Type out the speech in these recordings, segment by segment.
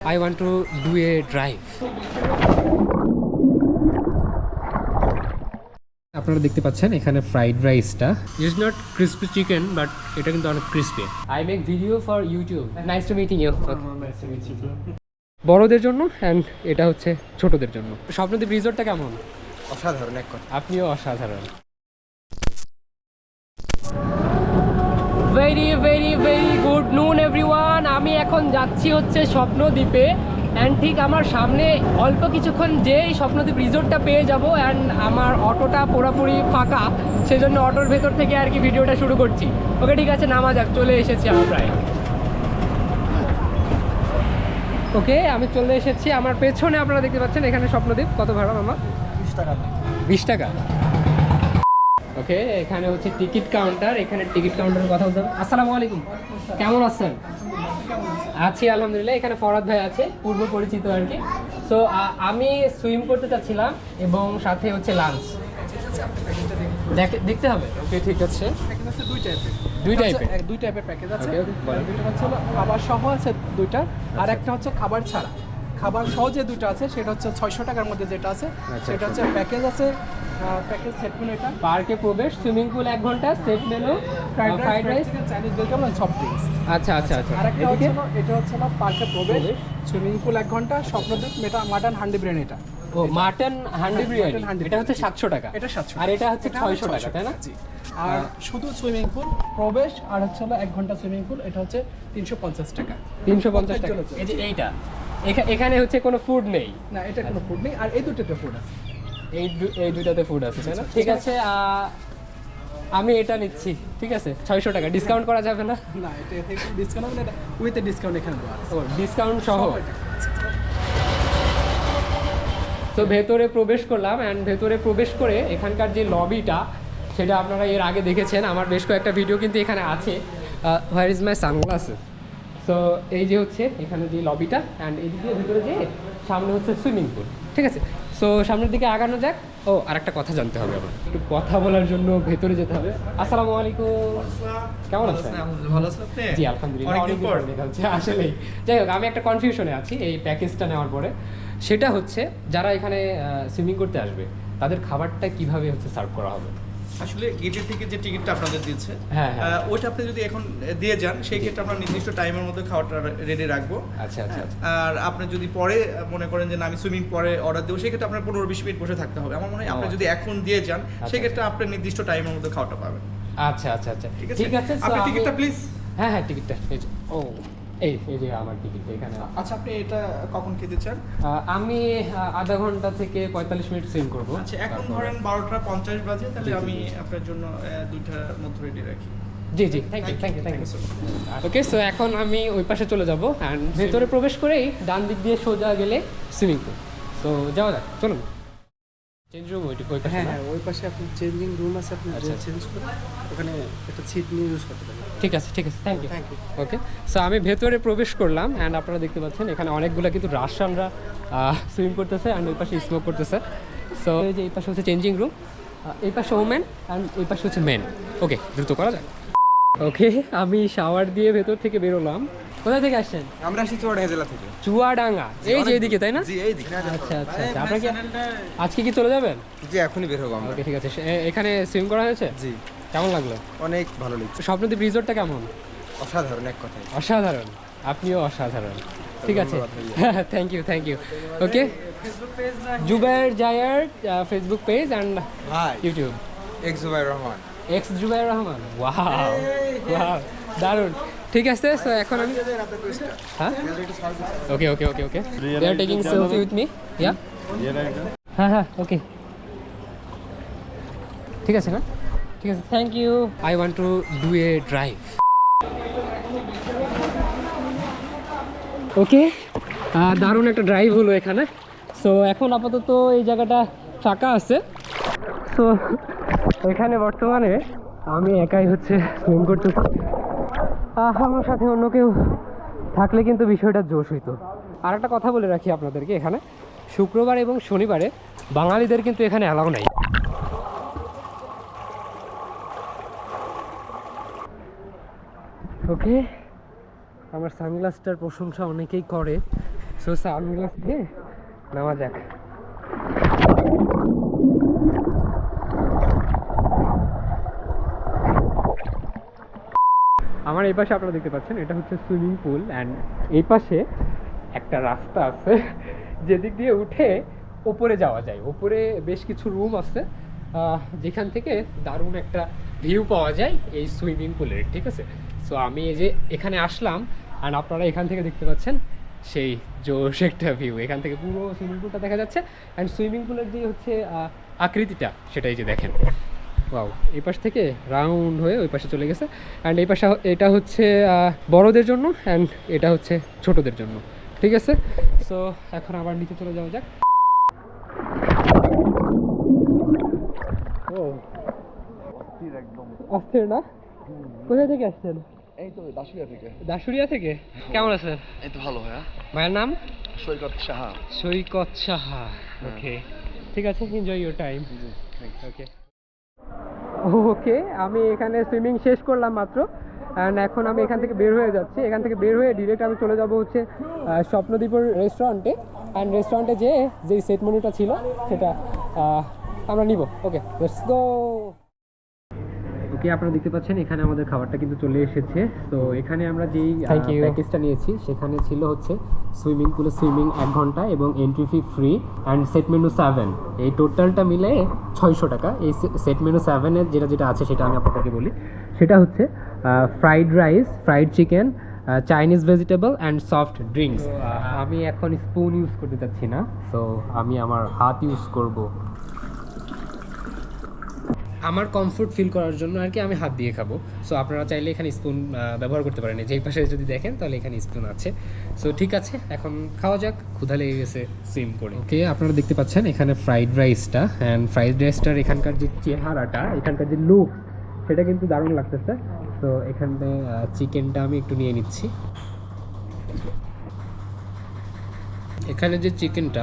I want to do a drive. আপনারা দেখতে পাচ্ছেন এখানে ফ্রাইড রাইসটা is not crispy chicken but এটা কিন্তু অনেক crispy I make video for YouTube nice to meeting you বড়দের জন্য অ্যান্ড এটা হচ্ছে ছোটদের জন্য। স্বপ্নদ্বীপ রিসোর্টটা কেমন? অসাধারণ এক কথা। আপনিও অসাধারণ। Very very very good noon everyone আমি এখন যাচ্ছি হচ্ছে স্বপ্নদ্বীপে অ্যান্ড ঠিক আমার সামনে অল্প কিছুক্ষণ যেই স্বপ্নদ্বীপ রিসোর্টটা পেয়ে যাব অ্যান্ড আমার অটোটা পুরোপুরি ফাঁকা সেজন্য অটোর ভেতর থেকে আর কি ভিডিওটা শুরু করছি। ওকে ঠিক আছে নামা যাক চলে এসেছি আমি প্রায়। ওকে আমি চলে এসেছি আমার পেছনে আপনারা দেখতে পাচ্ছেন এখানে স্বপ্নদ্বীপ কত ভাড়া আমার বিশ টাকা। বিশ টাকা। ওকে এখানে হচ্ছে টিকিট কাউন্টার এখানে টিকিট কাউন্টারের কথা বলতে হবে। আসসালামু আলাইকুম। কেমন আছেন? আছি আলহামদুলিল্লাহ। এখানে ফরাদ ভাই আছে পূর্ব পরিচিত আর কি। সো আমি সুইম করতে চাচ্ছিলাম এবং সাথে হচ্ছে লাঞ্চ দেখতে হবে। ওকে ঠিক আছে। দুই টাইপের দুই টাইপের? দুই টাইপের প্যাকেজ আছে। দুইটা হচ্ছে খাবার সহ আছে দুইটা আর একটা হচ্ছে খাবার ছাড়া। খাবার সহ যে দুইটা আছে সেটা হচ্ছে ছয়শো টাকার মধ্যে যেটা আছে আচ্ছা, সেটা হচ্ছে প্যাকেজ আছে প্যাকেজ সেট মেনু এটা। পার্কে প্রবেশ সুইমিং পুল এক ঘণ্টা set menu fried rice Chinese welcome soft drinks আচ্ছা আচ্ছা আচ্ছা। আর একটা হচ্ছে এটা হচ্ছে না পার্কে প্রবেশ সুইমিং পুল এক ঘণ্টা স্বপ্নদ্বীপ মেটা মাটন হান্ডি বিরিয়ানি এটা। ও মাটন হান্ডি বিরিয়ানি। হান্ডি এটা হচ্ছে সাতশো টাকা। এটা 700 আর এটা হচ্ছে এটা ছয়শো টাকা তাই না? আর শুধু সুইমিং পুল প্রবেশ আর হচ্ছে হলো এক ঘণ্টা সুইমিং পুল এটা হচ্ছে তিনশো পঞ্চাশ টাকা। তিনশো পঞ্চাশ টাকা। এই যে এইটা এখানে হচ্ছে কোনো ফুড নেই। না এটা কোনো ফুড নেই আর এই দুটোতে ফুড আছে। এই এই দুটাতে ফুড আছে তাই না? ঠিক আছে আমি এটা নিচ্ছি ঠিক আছে? ছয়শো টাকা ডিসকাউন্ট করা যাবে না? না এটা ডিসকাউন্ট হবে উইথ ডিসকাউন্ট এখানে দেওয়া ও ডিসকাউন্ট সহ। তো ভেতরে প্রবেশ করলাম অ্যান্ড ভেতরে প্রবেশ করে এখানকার যে লবিটা সেটা আপনারা এর আগে দেখেছেন আমার বেশ কয়েকটা ভিডিও কিন্তু এখানে আছে। Where is my sunglasses so এই যে হচ্ছে এখানে যে লবিটা অ্যান্ড এই দিকে ভেতরে যে সামনে হচ্ছে সুইমিং পুল ঠিক আছে? সো সামনের দিকে আগানো যাক। ও আর একটা কথা জানতে হবে আমার। একটু কথা বলার জন্য ভেতরে যেতে হবে। আসসালামু আলাইকুম। কেমন আছেন? ভালো আছেন জি আলহামদুলিল্লাহ পর। দেখা হচ্ছে। আসলেই যাই হোক আমি একটা কনফিউশনে আছি এই প্যাকেজটা নেওয়ার পরে। সেটা হচ্ছে যারা এখানে সুইমিং করতে আসবে তাদের খাবারটা কীভাবে হচ্ছে সার্ভ করা হবে? আসলে গেটের থেকে যে টিকিটটা আপনাদের দিচ্ছে হ্যাঁ, হ্যাঁ। ওইটা আপনি যদি এখন দিয়ে যান সেই ক্ষেত্রে আমরা নির্দিষ্ট টাইমের মধ্যে খাওয়াটা রেডি রাখব। আচ্ছা আচ্ছা আচ্ছা। আর আপনি যদি পরে মনে করেন যে না আমি সুইমিং পরে অর্ডার দেবো সেক্ষেত্রে আপনার পনেরো বিশ মিনিট বসে থাকতে হবে। আমার মনে হয় আপনি যদি এখন দিয়ে যান আচ্ছা। সেক্ষেত্রে আপনি নির্দিষ্ট টাইমের মধ্যে খাওয়াটা পাবেন। আচ্ছা আচ্ছা আচ্ছা। ঠিক আছে? আপনি টিকিটটা প্লিজ হ্যাঁ হ্যাঁ টিকিটটা ও। এই এই যে আমার টিকিট এখানে। আচ্ছা আপনি এটা কখন খেতে চান? আমি আধা ঘণ্টা থেকে পঁয়তাল্লিশ মিনিট সুইম করব। আচ্ছা এখন ধরেন বারোটা পঞ্চাশ বাজে তাহলে আমি আপনার জন্য দুইটার মধ্যে রেডি রাখি। জি জি thank you thank you thank you okay so এখন আমি ওই পাশে চলে যাব অ্যান্ড ভেতরে প্রবেশ করেই ডান দিক দিয়ে সোজা গেলে সুইমিং পুল তো যাওয়া যাক চলুন। চেঞ্জ রুম ওই ওই পাশে হ্যাঁ হ্যাঁ ওই পাশে আপনি চেঞ্জিং রুম আছে আপনি আচ্ছা। চেঞ্জ করে ওখানে একটা সিট নিয়ে ইউজ করতে পারেন। ঠিক আছে ঠিক আছে thank you Thank you. Okay so আমি ভেতরে প্রবেশ করলাম অ্যান্ড আপনারা দেখতে পাচ্ছেন এখানে অনেকগুলো কিন্তু রাশিয়ানরা সুইম করতেছে অ্যান্ড ওই পাশে স্মোক করতেছে। সো এই যে এই পাশে হচ্ছে চেঞ্জিং রুম এই পাশে ওমেন অ্যান্ড ওই পাশে হচ্ছে মেন ওকে দ্রুত করা যাক। ওকে আমি শাওয়ার দিয়ে ভেতর থেকে বেরোলাম। কোথা থেকে আসছেন? আমরা আসছি চুয়াডাঙ্গা জেলা থেকে। চুয়াডাঙ্গা। এই যে এদিকে তাই না? জি এই দিকে। আচ্ছা আচ্ছা আচ্ছা। আপনার কি আজকে কি চলে যাবেন? জি এখনই বের হব আমরা। ওকে ঠিক আছে। এখানে সুইম করা হয়েছে? জি। কেমন লাগল? অনেক ভালো লাগছে। স্বপ্নদ্বীপ রিসোর্টটা কেমন? অসাধারণ এক কথায়। অসাধারণ। আপনিও অসাধারণ। ঠিক আছে। Thank you thank you okay Zubair জায়ার Facebook page and YouTube এক Zubair Rahman. X Zubair Rahman. Wow wow দারুণ। ঠিক আছে সো এখন আমি হ্যাঁ okay okay okay okay they are taking selfie with me yeah হ্যাঁ হ্যাঁ ওকে ঠিক আছে না ঠিক আছে thank you I want to do a drive okay দারুণ একটা ড্রাইভ হলো এখানে। সো এখন আপাতত এই জায়গাটা ফাঁকা আছে। সো এখানে বর্তমানে আমি একাই হচ্ছে সুইম করতেছি। আমার সাথে অন্য কেউ থাকলে কিন্তু বিষয়টা জোশ হইতো। আর একটা কথা বলে রাখি আপনাদেরকে এখানে। শুক্রবার এবং শনিবারে বাঙালিদের কিন্তু এখানে অ্যালাউ নাই। ওকে, আমার সানগ্লাসটার প্রশংসা অনেকেই করে। সো সানগ্লাস দিয়ে নামা যাক। আমার এই পাশে আপনারা দেখতে পাচ্ছেন, এটা হচ্ছে সুইমিং পুল অ্যান্ড এই পাশে একটা রাস্তা আছে, যেদিক দিয়ে উঠে ওপরে যাওয়া যায়। ওপরে বেশ কিছু রুম আছে যেখান থেকে দারুণ একটা ভিউ পাওয়া যায় এই সুইমিং পুলের, ঠিক আছে? সো আমি এই যে এখানে আসলাম অ্যান্ড আপনারা এখান থেকে দেখতে পাচ্ছেন সেই জোশ একটা ভিউ এখান থেকে পুরো সুইমিং পুলটা দেখা যাচ্ছে অ্যান্ড সুইমিং পুলের যে হচ্ছে আকৃতিটা, সেটাই যে দেখেন। ওয়াও এই পাশ থেকে রাউন্ড হয়ে ওই পাশে চলে গেছে। অ্যান্ড এই পাশে এটা হচ্ছে বড়দের জন্য অ্যান্ড এটা হচ্ছে ছোটদের জন্য। ঠিক আছে? সো এখন আবার নিচে চলে যাওয়া যাক। ও অস্থির না? কোথা থেকে আসছেন? এই তো দাসুরিয়া থেকে। দাসুরিয়া থেকে? কেমন আছেন? এই তো ভালো ভাইয়া। ভাইয়ের নাম? সৈকত সাহা। সৈকত সাহা। ওকে ঠিক আছে enjoy your time okay okay, আমি এখানে সুইমিং শেষ করলাম মাত্র। অ্যান্ড এখন আমি এখান থেকে বের হয়ে যাচ্ছি। এখান থেকে বের হয়ে ডিরেক্ট আমি চলে যাব হচ্ছে স্বপ্নদ্বীপের রেস্টুরেন্টে অ্যান্ড রেস্টুরেন্টে যে যেই সেট মেনুটা ছিল, সেটা আমরা নিব। ওকে ওকে আপনারা দেখতে পাচ্ছেন এখানে আমাদের খাবারটা কিন্তু চলে এসেছে। তো এখানে আমরা যেই প্যাকেজটা নিয়েছি সেখানে ছিল হচ্ছে সুইমিং পুলে সুইমিং এক ঘণ্টা এবং entry fee free and set menu seven এই টোটালটা মিলে ছয়শো টাকা। এই সেট মেনু সেভেনের যেটা যেটা আছে সেটা আমি আপনাকে বলি। সেটা হচ্ছে fried rice fried chicken Chinese vegetable and soft drinks আমি এখন স্পুন ইউজ করতে চাচ্ছি না তো আমি আমার হাত ইউজ করব। আমার কমফোর্ট ফিল করার জন্য আর কি আমি হাত দিয়ে খাব। সো আপনারা চাইলে এখানে স্পুন ব্যবহার করতে পারেন। যেই পাশে যদি দেখেন তাহলে এখানে স্পুন আছে। সো ঠিক আছে এখন খাওয়া যাক। ক্ষুধা লেগে গেছে সিম করে। ওকে আপনারা দেখতে পাচ্ছেন এখানে ফ্রাইড রাইসটা অ্যান্ড ফ্রাইড রাইসটার এখানকার যে চেহারাটা এখানকার যে লুক সেটা কিন্তু দারুণ লাগতেছে। তো এখানে চিকেনটা আমি একটু নিয়ে নিচ্ছি। এখানে যে চিকেনটা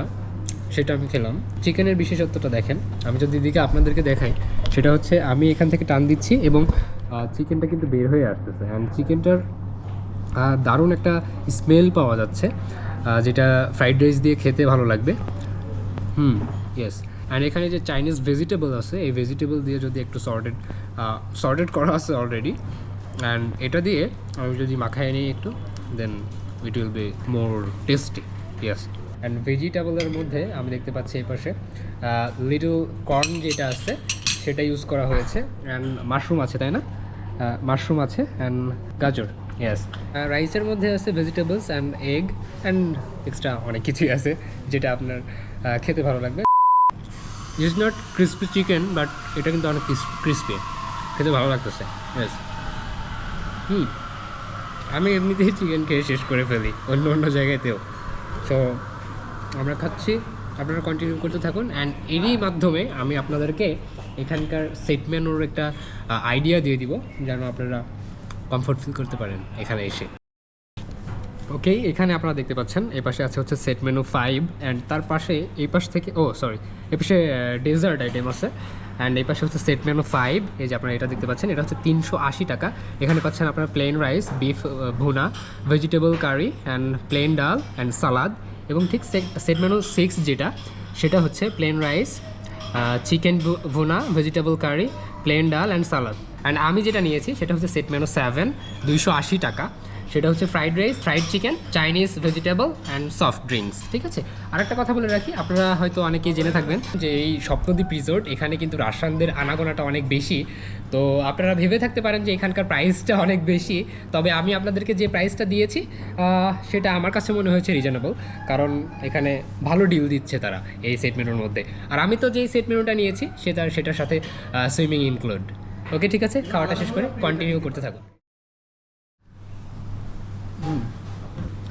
সেটা আমি খেলাম। চিকেনের বিশেষত্বটা দেখেন। আমি যদি দিকে আপনাদেরকে দেখাই সেটা হচ্ছে আমি এখান থেকে টান দিচ্ছি এবং চিকেনটা কিন্তু বের হয়ে আসতেছে। অ্যান্ড চিকেনটার দারুণ একটা স্মেল পাওয়া যাচ্ছে যেটা ফ্রাইড রাইস দিয়ে খেতে ভালো লাগবে। হুম ইয়েস অ্যান্ড এখানে যে চাইনিজ ভেজিটেবল আছে, এই ভেজিটেবল দিয়ে যদি একটু সর্টেড সর্টেড করা আছে অলরেডি অ্যান্ড এটা দিয়ে আমি যদি মাখায় নিই একটু then it will be more tasty yes and ভেজিটেবলের মধ্যে আমি দেখতে পাচ্ছি এই পাশে লিটল কর্ন যেটা আছে সেটা ইউজ করা হয়েছে অ্যান্ড মাশরুম আছে, তাই না? মাশরুম আছে অ্যান্ড গাজর ইয়েস রাইসের মধ্যে আছে vegetables and egg and extra অনেক কিছুই আছে, যেটা আপনার খেতে ভালো লাগবে। Is not crispy chicken but এটা কিন্তু অনেক ক্রিসপি খেতে ভালো লাগতেছে ইয়েস হুম, আমি এমনিতেই চিকেন খেয়ে শেষ করে ফেলি, অন্য অন্য জায়গাতেও। সো আমরা খাচ্ছি, আপনারা কন্টিনিউ করতে থাকুন অ্যান্ড এরই মাধ্যমে আমি আপনাদেরকে এখানকার সেট মেনুর একটা আইডিয়া দিয়ে দিব, যেন আপনারা কমফোর্ট ফিল করতে পারেন এখানে এসে। ওকে এখানে আপনারা দেখতে পাচ্ছেন এই পাশে আছে হচ্ছে সেট মেনু ফাইভ অ্যান্ড তার পাশে এই পাশ থেকে ও সরি এই পাশে ডেজার্ট আইটেম আছে অ্যান্ড এই পাশে হচ্ছে সেট মেনু ফাইভ এই যে আপনারা এটা দেখতে পাচ্ছেন, এটা হচ্ছে তিনশো আশি টাকা। এখানে পাচ্ছেন আপনারা plain rice beef bhuna vegetable curry and plain dal and salad এবং ঠিক সেট মেনু সিক্স যেটা, সেটা হচ্ছে plain rice chicken bhuna vegetable curry plain dal and salad and আমি যেটা নিয়েছি, সেটা হচ্ছে সেট মেনু সেভেন দুইশো আশি টাকা। সেটা হচ্ছে fried rice fried chicken Chinese vegetable and soft drinks ঠিক আছে? আর একটা কথা বলে রাখি, আপনারা হয়তো অনেকেই জেনে থাকবেন যে এই স্বপ্নদ্বীপ রিসোর্ট এখানে কিন্তু রাজস্থানদের আনাগোনাটা অনেক বেশি। তো আপনারা ভেবে থাকতে পারেন যে এখানকার প্রাইসটা অনেক বেশি। তবে আমি আপনাদেরকে যে প্রাইসটা দিয়েছি সেটা আমার কাছে মনে হয়েছে রিজনেবল কারণ এখানে ভালো ডিল দিচ্ছে তারা এই সেট মেনুর মধ্যে। আর আমি তো যেই সেট মেনুটা নিয়েছি, সেটা, সেটার সাথে সুইমিং ইনক্লুড ওকে ঠিক আছে? খাওয়াটা শেষ করে কন্টিনিউ করতে থাকুন।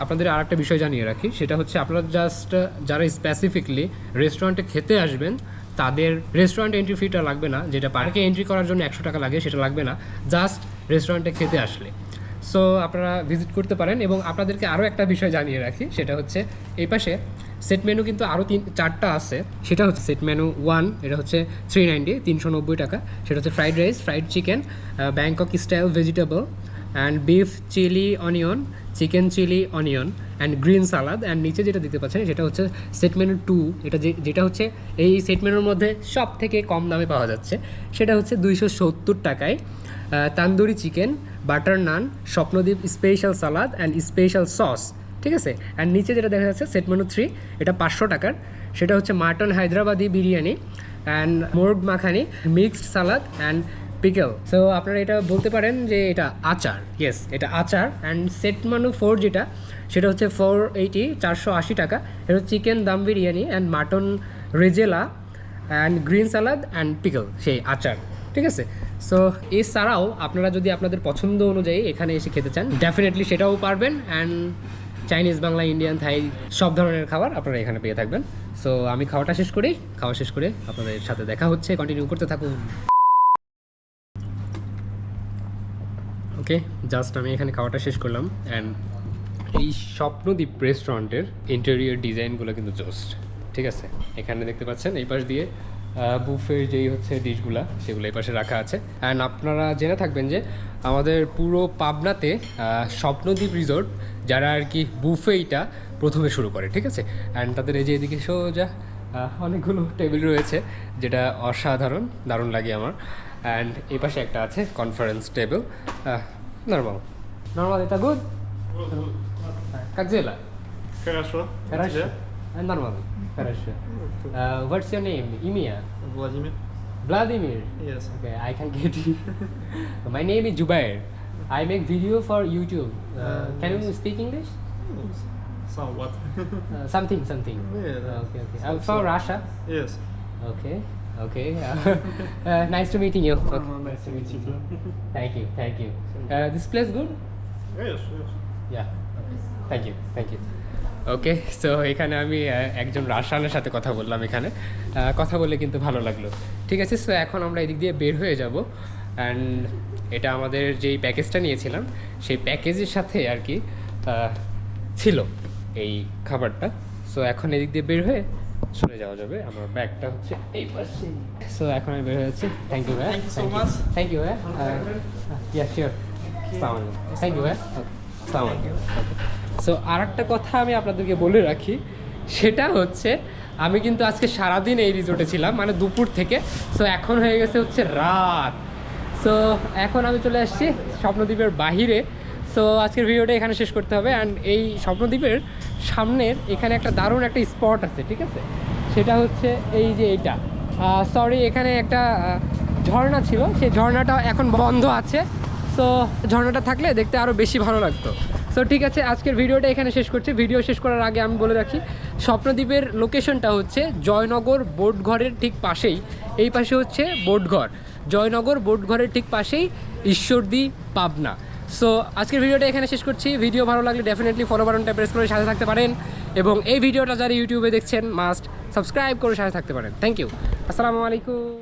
আপনাদের আর একটা বিষয় জানিয়ে রাখি, সেটা হচ্ছে আপনারা জাস্ট যারা স্পেসিফিকলি রেস্টুরেন্টে খেতে আসবেন, তাদের রেস্টুরেন্ট এন্ট্রি ফিটা লাগবে না, যেটা পার্কে এন্ট্রি করার জন্য একশো টাকা লাগে, সেটা লাগবে না জাস্ট রেস্টুরেন্টে খেতে আসলে। সো আপনারা ভিজিট করতে পারেন এবং আপনাদেরকে আরও একটা বিষয় জানিয়ে রাখি, সেটা হচ্ছে এই পাশে সেট মেনু কিন্তু আরও তিন, চারটা আছে, সেটা হচ্ছে সেট মেনু ওয়ান এটা হচ্ছে থ্রি নাইনটি তিনশো নব্বই টাকা, সেটা হচ্ছে fried rice fried chicken Bangkok style vegetable and beef chilli onion chicken chilli, onion and green salad. And নিচে যেটা দিতে পাচ্ছেন, সেটা হচ্ছে সেট মেনু টু। এটা যে যেটা হচ্ছে, এই সেট মেনুর মধ্যে সব থেকে কম দামে পাওয়া যাচ্ছে। সেটা হচ্ছে দুইশো সত্তর টাকায় tandoori chicken, butter naan Swapnadwip special salad and special sauce ঠিক আছে? অ্যান্ড নিচে যেটা দেখা যাচ্ছে, সেট মেনু থ্রি, এটা পাঁচশো টাকার। সেটা হচ্ছে mutton Hyderabadi biryani and murgh makhani, mixed salad and pickle so আপনারা এটা বলতে পারেন যে এটা আচার। ইয়েস এটা আচার। অ্যান্ড সেট মানু ফোর যেটা, সেটা হচ্ছে ফোর এইটি চারশো আশি টাকা। এটা হচ্ছে chicken dum biryani and mutton rezala and green salad and pickle সেই আচার। ঠিক আছে? সো এছাড়াও আপনারা যদি আপনাদের পছন্দ অনুযায়ী এখানে এসে খেতে চান ডেফিনেটলি সেটাও পারবেন and Chinese Bangla Indian Thai সব ধরনের খাবার আপনারা এখানে পেয়ে থাকবেন। সো আমি খাওয়াটা শেষ করি। খাওয়া শেষ করে আপনাদের সাথে দেখা হচ্ছে। কন্টিনিউ করতে থাকুন। ওকে জাস্ট আমি এখানে খাওয়াটা শেষ করলাম অ্যান্ড এই স্বপ্নদ্বীপ রেস্টুরেন্টের ইন্টেরিয়র ডিজাইনগুলো কিন্তু জোস্ট ঠিক আছে? এখানে দেখতে পাচ্ছেন, এই পাশ দিয়ে বুফের যেই হচ্ছে ডিশগুলা সেগুলো এই পাশে রাখা আছে। অ্যান্ড আপনারা জেনে থাকবেন যে, আমাদের পুরো পাবনাতে স্বপ্নদ্বীপ রিসোর্ট যারা আর কি বুফেইটা প্রথমে শুরু করে, ঠিক আছে? অ্যান্ড তাদের এই যে এদিকে সোজা অনেকগুলো টেবিল রয়েছে, যেটা অসাধারণ, দারুণ লাগে আমার। অ্যান্ড এই পাশে একটা আছে conference table Normal. Normal это good? Good, good. Как дела? Хорошо. Хорошо. Нормально. Хорошо. Uh, what's your name? Имя? Владимир. Vladimir. Yes. Okay, I can get you. My name is Jubair. I make video for YouTube. Uh, can you speak English? Somewhat. uh, something, something. Yeah. Okay, okay. Uh, I'm from Russia. Yes. Okay. Okay. Uh, uh, nice to meeting you. Okay. Uh, nice to meet you too. Thank you, thank you. Uh, this place good? Yes, yes. Yeah thank you thank you okay so এখানে আমি একজন রাসায়নের সাথে কথা বললাম এখানে কথা বলে কিন্তু ভালো লাগল ঠিক আছে সো এখন আমরা এদিক দিয়ে বের হয়ে যাব অ্যান্ড এটা আমাদের যেই প্যাকেজটা নিয়েছিলাম সেই প্যাকেজের সাথে আর কি ছিল এই খাবারটা সো এখন এদিক দিয়ে বের হয়ে চলে যাওয়া যাবে। আমার ব্যাগটা হচ্ছে এই পাশে। সো এখন আমি বের হয়ে যাচ্ছি। থ্যাংক ইউ ভাই. থ্যাংক ইউ ভাই ইয়া শিওর থ্যাংক ইউ ভাই সো আর একটা কথা আমি আপনাদেরকে বলে রাখি সেটা হচ্ছে আমি কিন্তু আজকে সারাদিন এই রিসোর্টে ছিলাম মানে দুপুর থেকে। সো এখন হয়ে গেছে হচ্ছে রাত। সো এখন আমি চলে আসছি স্বপ্নদ্বীপের বাহিরে। সো আজকের ভিডিওটা এখানে শেষ করতে হবে। অ্যান্ড এই স্বপ্নদ্বীপের সামনের এখানে একটা দারুণ একটা স্পট আছে ঠিক আছে? সেটা হচ্ছে এই যে এইটা সরি এখানে একটা ঝর্ণা ছিল। সেই ঝর্ণাটা এখন বন্ধ আছে। সো ঝর্ণাটা থাকলে দেখতে আরও বেশি ভালো লাগতো। সো ঠিক আছে, আজকের ভিডিওটা এখানে শেষ করছি। ভিডিও শেষ করার আগে আমি বলে রাখি, স্বপ্নদ্বীপের লোকেশনটা হচ্ছে জয়নগর বোটঘরের ঠিক পাশেই। এই পাশে হচ্ছে বোটঘর। জয়নগর বোটঘরের ঠিক পাশেই ঈশ্বরদী পাবনা। সো আজকের ভিডিওটা এখানে শেষ করছি। ভিডিও ভালো লাগলে ডেফিনেটলি ফলো বাটনটা প্রেস করে সাথে থাকতে পারেন। এবং এই ভিডিওটা যারা ইউটিউবে দেখছেন মাস্ট সাবস্ক্রাইব করে সাথে থাকতে পারেন। থ্যাংক ইউ আসসালামু আলাইকুম।